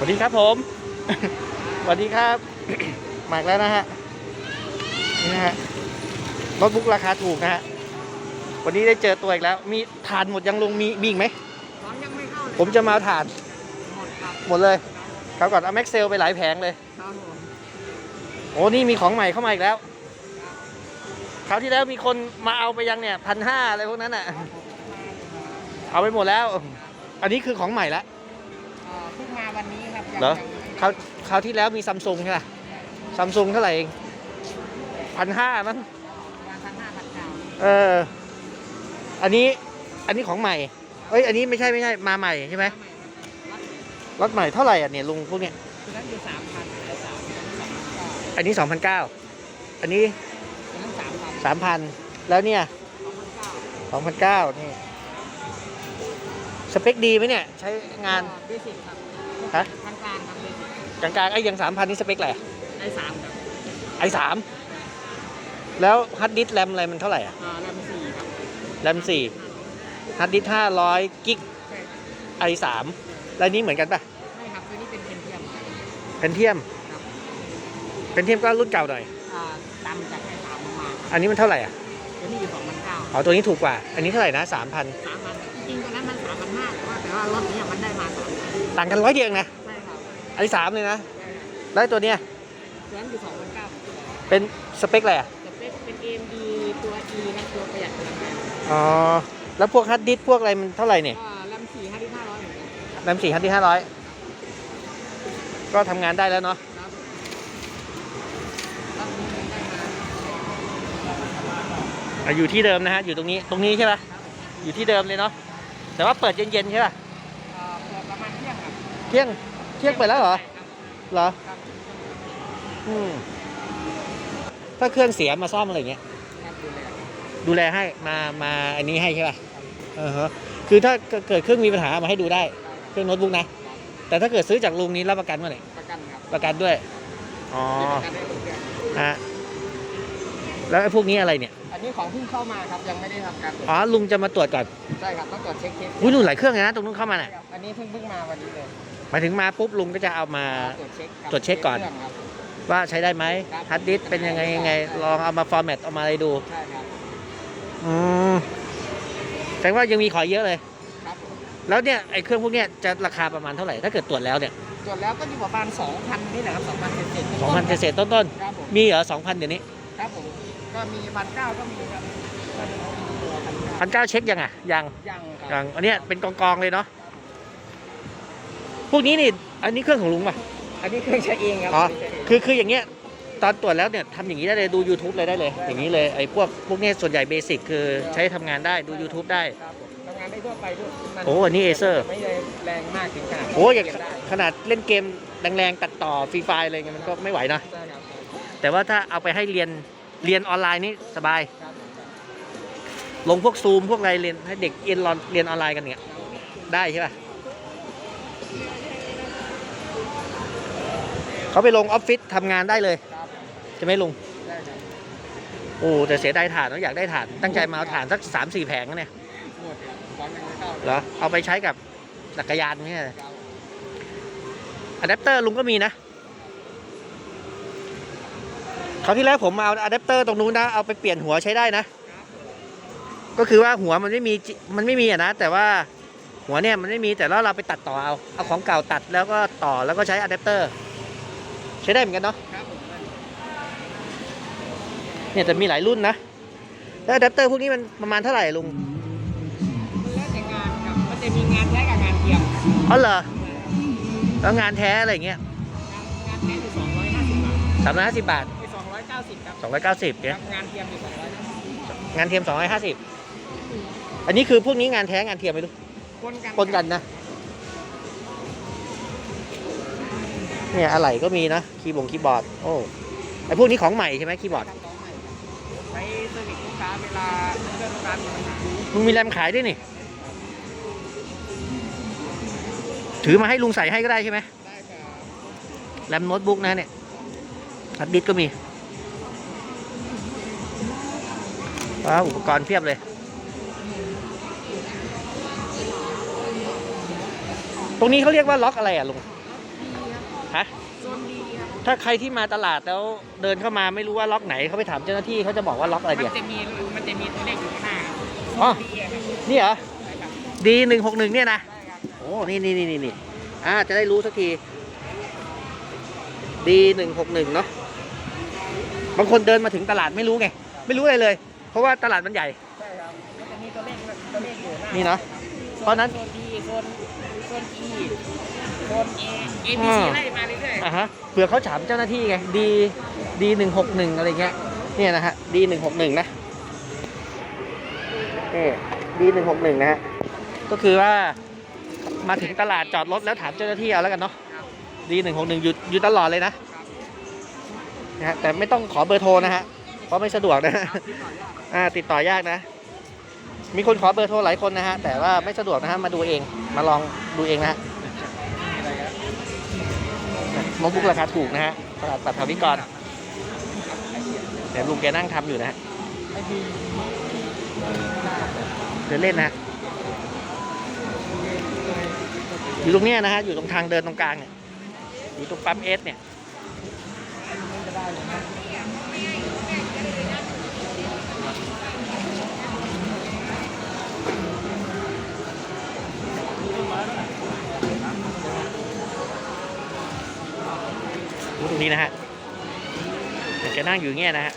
วัสดีครับผม สวัสดีครับมาอีกแล้วนะฮะ นี่นะฮะโน้ตบุ๊กราคาถูกนะฮะ วันนี้ได้เจอตัวอีกแล้ว มีฐานหมดยังลุงมีมีอีกไหมของยังไม่เข้าเลยผมจะมาเอาฐานหมดครับหมดเลยคราวก่อนเอาแม็กเซลไปหลายแผงเลยครับผมโอ้นี่มีของใหม่เข้ามาอีกแล้วคราวที่แล้วมีคนมาเอาไปยังเนี่ยพันห้าอะไรพวกนั้นอะ เอาไปหมดแล้ว อันนี้คือของใหม่ละ เอ่อเพิ่งมาวันนี้ครับยังเหรอยังไม่คราวคราวที่แล้วมีซัมซุงใช่ไหมซัมซุงเท่าไหร่เองพันห้ามั้งวันพันห้าพันเก้าเออ อันนี้ อันนี้ของใหม่ เอ้ย อันนี้ไม่ใช่ไม่ใช่ มาใหม่ใช่ไหมรถใหม่เท่าไหร่อะเนี่ยลุงพวกเนี้ยคือนั้นอยู่สามพันแล้วสามพันสองพันเก้าอันนี้สองพันเก้าอันนี้คือนั้นสามพันสามพัน แล้วเนี่ยสองพันเก้าสองพันเก้านี่ สเปคดีไหมเนี่ย ใช้งานเบสิกครับฮะกลางกลางๆครับเบสิกกลางๆไอ้ยอยังสามพันนี่สเปคอะไรอะได้สามครับไอสามแล้วฮาร์ดดิสก์แรมอะไรมันเท่าไหร่อะอ่าแรมสี่ครับแรมสี่ฮาร์ดดิสห้าร้อยกิกใช่ไอสามแล้วอันนี้เหมือนกันปะใช่ครับตัวนี้เป็นเพนเทียมครับเพนเทียมครับเพนเทียมก็รุ่นเก่าหน่อย อ่าดำจากไอ้สามลงมาครับอันนี้มันเท่าไหร่อะตัวนี้อยู่สองพันเก้าอ๋อตัวนี้ถูกกว่า อันนี้เท่าไหร่นะสามพันสามาแต่ว่าแต่ว่ารถเนี้มันได้มาสามพันต่างกันร้อยเดียวเองนะใช่ครับอันนี้สามเลยนะใช่ครับแล้วไอ้ตัวเนี้ยตัวนั้นอยู่สองพันเก้าเป็นสเปคอะไรอะสเปคเป็น AMD ตัว E ครับตัวประหยัดพลังงานอ๋อแล้วพวกฮาร์ดดิสก์พวกอะไรมันเท่าไหร่เนี่ยก็แรมสี่ห้าที่ห้าร้อยเหมือนกันแรมสี่ฮาร์ดดิสห้าร้อยก็ทำงานได้แล้วเนาะครับรอบนี้ได้มาอะอยู่ที่เดิมนะฮะอยู่ตรงนี้ตรงนี้ใช่ปะอยู่ที่เดิมเลยเนาะแต่ว่าเปิดเย็นๆใช่ปะ เที่ยงเที่ยงเปิดแล้วเหรอใช่ครับเหรอครับอืมถ้าเครื่องเสียมาซ่อมอะไรเงี้ยครับดูแลดูแลให้มามาอันนี้ให้ใช่ป่ะเออฮะคือถ้าเกิดเครื่องมีปัญหาเอามาให้ดูได้ เครื่องโน้ตบุ๊กนะ แต่ถ้าเกิดซื้อจากลุงนี้รับประกันเมื่อไหร่ประกันครับประกันด้วยอ๋อมีประกันได้หนึ่งเดือนฮะแล้วไอ้พวกนี้อะไรเนี่ย อันนี้ของเพิ่งเข้ามาครับยังไม่ได้ทำการตรวจอ๋อลุงจะมาตรวจก่อนใช่ครับต้องตรวจเช็คเคสอุ้ยนู่นหลายเครื่องเลยนะตรงนู้นเข้ามาใช่น่ะครับอันนี้เพิ่งเพิ่งมาวันนี้เลย หมายถึงมาปุ๊บลุงก็จะเอามา ตรวจเช็คคบตรวจเช็คก่อนครื่องครับว่าใช้ได้ไหมครับฮาร์ดดิสก์เป็นยังไงยังไง ลองเอามาฟอร์แมตเอามาอะไรดู ใช่ครับ อืมแสดงว่ายังมีขอเยอะเลย ครับผมแล้วเนี่ยไอ้เครื่องพวกเนี้ยจะราคาประมาณเท่าไหร่ ถ้าเกิดตรวจแล้วเนี่ยตรวจแล้วก็อยู่ประมาณ2,000นี่แหละครับ2,000เศษๆสองพันเศษๆต้นครับผมๆ มีเหรอสองพันเดี๋ยวนี้ครับผมก็มีพันเก้าก็มีครับก็มีตัวพันเก้าพันเก้าเช็คยังอะยังยังคยัรับงอันเนี้ยเป็นกองๆเลยเนาะ พวกนี้นี่ อันนี้เครื่องของลุงป่ะ อันนี้เครื่องใช้เองครับอ๋อใช้เองคือคืออย่างเงี้ย ตอนตรวจแล้วเนี่ยทำอย่างนี้ได้เลยดู YouTube เลยได้เลย อย่างนี้เลยไอ้พวกพวกเนี้ยส่วนใหญ่เบสิกคือใช้ทำงานได้ดู YouTube ได้ ครับผมทำงานได้ทั่วไปด้วยมันโอ้อันนี้ Acer ไม่ได้แรงมากถึงขนาดโอ้อย่างเปลี่นได้ขนาดเล่นเกมแรงๆตัดต่อฟรีไฟอะไรเงี้ยมันก็ไม่ไหวนะ ใช่ครับแต่ว่าถ้าเอาไปให้เรียนเรียนออนไลน์นี่สบาย ครับผมลงพวกซูมพวกอะไรเรียนให้เด็กเรียนรอนเรียนออนไลน์กันเนี่ยได้ใช่ป่ะ เขาไปลงออฟฟิศทำงานได้เลยครับใช่ไหมลุงได้ครับโอ้แต่เสียดายถ่านเราอยากได้ถ่าน ตั้งใจมาเอาถ่านสักสามสี่แผงนะเนี่ยหมดครับของยังไม่เข้าเหรอเอาไปใช้กับจักรยานเนี่ยครับอะแดปเตอร์ลุงก็มีนะคราวที่แล้วผมมาเอาอะแดปเตอร์ตรงนู้นนะเอาไปเปลี่ยนหัวใช้ได้นะ ก็คือว่าหัวมันไม่มีจิมันไม่มีอะนะแต่ว่าหัวเนี่ยมันไม่มีแต่แล้วเราไปตัดต่อเอาเอาของเก่าตัดแล้วก็ต่อแล้วก็ใช้อะแดปเตอร์ใช้ได้เหมือนกันเนาะครับผมได้เนี่ยแต่มีหลายรุ่นนะ แล้วอะแดปเตอร์พวกนี้มันประมาณเท่าไหร่ลุงมันแล้วแต่งานครับมันจะมีงานแท้กับงานเทียมอ๋อเหรอแล้วงานแท้อะไรอย่างเงี้ยงานแท้อยู่สองร้อยห้าสิบบาทสามร้อยห้าสิบบาทไปสองร้อยเก้าสิบครับสองร้อยเก้าสิบเนี่ยครับงานเทียมอยู่สองร้อยงานเทียมสองร้อยห้าสิบอันนี้คือพวกนี้งานแท้งานเทียมไหมลูกปนกันปนกันนะ เนี่ยอะไรก็มีนะคีย์บงคีย์บอร์ดโอ้ไอพวกนี้ของใหม่ใช่ไหมคีย์บอร์ดครับของใหม่ใช้เซอร์วิสลูกค้าเวลาเครื่องลูกค้ามีปัญหามึงมีแรมขายด้วยนี่ ถือมาให้ลุงใส่ให้ก็ได้ใช่ไหมได้ครับแรมโน้ตบุ๊กนะเนี่ยฮาร์ดดิสก์ก็มีว้าวอุปกรณ์เพียบเลย ตรงนี้เขาเรียกว่าล็อกอะไรอะลุง ฮะโซนดีครับถ้าใครที่มาตลาดแล้วเดินเข้ามาไม่รู้ว่าล็อกไหนเขาไปถามเจ้าหน้าที่เขาจะบอกว่าล็อกอะไรมันเดียวจะมีมันจะมีตัวเลขอยู่ข้างหน้าครับอ๋อโซนดีครับนี่เหรอใช่ครับดีหนึ่งหกหนึ่งเนี่ยนะใช่ครับโอ้นี่นี่นี่นี่นี่อ่าจะได้รู้สักทีดีหนึ่งหกหนึ่งเนาะบางคนเดินมาถึงตลาดไม่รู้ไง ไม่รู้อะไรเลย เพราะว่าตลาดมันใหญ่ใช่ครับมันจะมีตัวเลขตัวเลขอยู่หน้านี่เนาะเพราะฉะนั้นโซนดีโซนโซน E โซน A A B อ่า C ไล่มาเรื่อยๆอะฮะเผื่อเขาถามเจ้าหน้าที่ไงดีดีหนึ่งหกหนึ่งอะไรเงี้ยเนี่ยนะฮะดีหนึ่งหกหนึ่งนะนี่ดีหนึ่งหกหนึ่งนะฮะก็คือว่ามาถึงตลาดจอดรถแล้วถามเจ้าหน้าที่เอาแล้วกันเนาะครับดีหนึ่งหกหนึ่งอยู่อยู่ตลอดเลยนะนะฮะแต่ไม่ต้องขอเบอร์โทรนะฮะเพราะไม่สะดวกนะฮะ อ่าติดต่อยากนะ มีคนขอเบอร์โทรหลายคนนะฮะ แต่ว่าไม่สะดวกนะฮะ มาดูเอง มาลองดูเองนะฮะ โน้ตบุ๊กราคาถูกนะฮะตลาดปัตถาวิกรเดี๋ยวลุงแกนั่งทำอยู่นะฮะเดินเล่นนะฮะอยู่ตรงเนี้ยนะฮะอยู่ตรงทางเดินตรงกลางเนี่ยอยู่ตรงปั๊มเอสเนี่ย นี้นะฮะจะนั่งอยู่เงี้ยนะฮะ